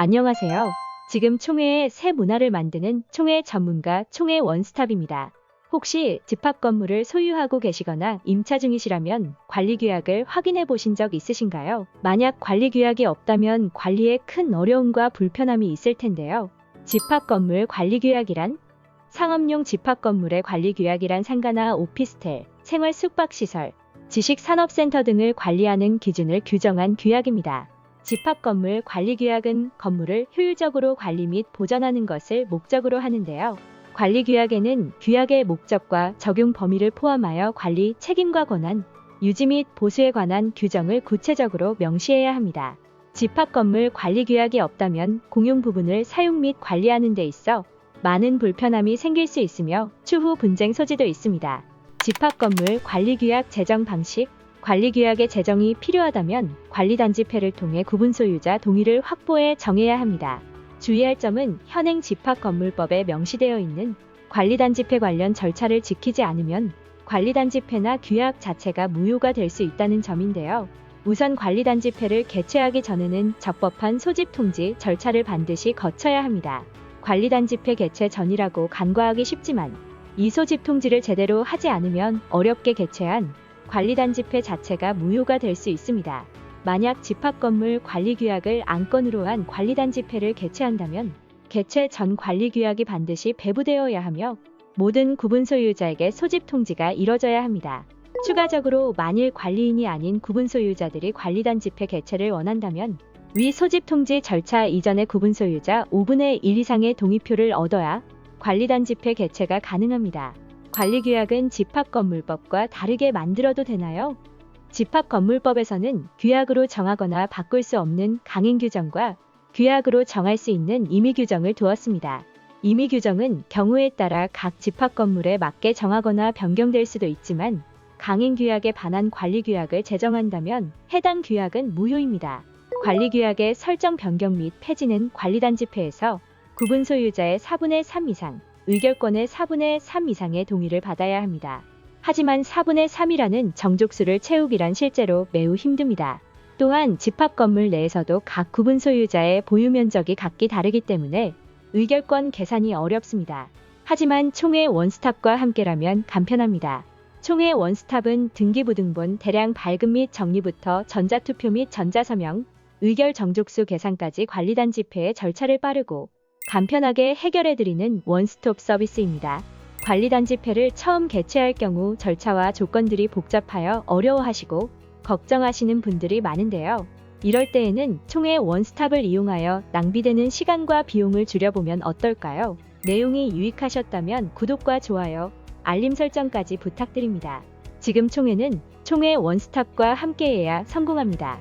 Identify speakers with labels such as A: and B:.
A: 안녕하세요. 지금 총회의 새 문화를 만드는 총회 전문가 총회 원스톱입니다. 혹시 집합 건물을 소유하고 계시거나 임차 중이시라면 관리 규약을 확인해 보신 적 있으신가요? 만약 관리 규약이 없다면 관리에 큰 어려움과 불편함이 있을 텐데요. 집합 건물 관리 규약이란 상업용 집합 건물의 관리 규약이란 상가나 오피스텔, 생활 숙박 시설, 지식 산업센터 등을 관리하는 기준을 규정한 규약입니다. 집합 건물 관리 규약은 건물을 효율적으로 관리 및 보전하는 것을 목적으로 하는데요. 관리 규약에는 규약의 목적과 적용 범위를 포함하여 관리 책임과 권한, 유지 및 보수에 관한 규정을 구체적으로 명시해야 합니다. 집합 건물 관리 규약이 없다면 공용 부분을 사용 및 관리하는 데 있어 많은 불편함이 생길 수 있으며 추후 분쟁 소지도 있습니다. 집합 건물 관리 규약 제정 방식 관리 규약의 제정이 필요하다면 관리단지패를 통해 구분 소유자 동의를 확보해 정해야 합니다. 주의할 점은 현행 집합건물법에 명시되어 있는 관리단지패 관련 절차를 지키지 않으면 관리단지패나 규약 자체가 무효가 될 수 있다는 점인데요. 우선 관리단지패를 개최하기 전에는 적법한 소집 통지 절차를 반드시 거쳐야 합니다. 관리단지패 개최 전이라고 간과하기 쉽지만 이 소집 통지를 제대로 하지 않으면 어렵게 개최한 관리단지패 자체가 무효가 될 수 있습니다. 만약 집합 건물 관리 규약을 안건으로 한 관리단지패를 개최한다면 개최 전 관리 규약이 반드시 배부되어야 하며 모든 구분 소유자에게 소집 통지가 이뤄져야 합니다. 추가적으로 만일 관리인이 아닌 구분 소유자들이 관리단지패 개최를 원한다면 위 소집 통지 절차 이전에 구분 소유자 5분의 1 이상의 동의표를 얻어야 관리단지패 개최가 가능합니다. 관리규약은 집합건물법과 다르게 만들어도 되나요? 집합건물법에서는 규약으로 정하거나 바꿀 수 없는 강행 규정과 규약으로 정할 수 있는 임의 규정을 두었습니다. 임의 규정은 경우에 따라 각 집합건물에 맞게 정하거나 변경될 수도 있지만 강행 규약에 반한 관리 규약을 제정한다면 해당 규약은 무효입니다. 관리 규약의 설정 변경 및 폐지는 관리단지패에서 구분 소유자의 4분의 3 이상, 의결권의 4분의 3 이상의 동의를 받아야 합니다. 하지만 4분의 3이라는 정족수를 채우기란 실제로 매우 힘듭니다. 또한 집합 건물 내에서도 각 구분 소유자의 보유 면적이 각기 다르기 때문에 의결권 계산이 어렵습니다. 하지만 총회 원스톱과 함께라면 간편합니다. 총회 원스톱은 등기부등본 대량 발급 및 정리부터 전자투표 및 전자서명, 의결 정족수 계산까지 관리단 집회의 절차를 빠르고 간편하게 해결해드리는 원스톱 서비스입니다. 관리단 집회를 처음 개최할 경우 절차와 조건들이 복잡하여 어려워하시고 걱정하시는 분들이 많은데요. 이럴 때에는 총회 원스톱을 이용하여 낭비되는 시간과 비용을 줄여보면 어떨까요? 내용이 유익하셨다면 구독과 좋아요, 알림 설정까지 부탁드립니다. 지금 총회는 총회 원스톱과 함께해야 성공합니다.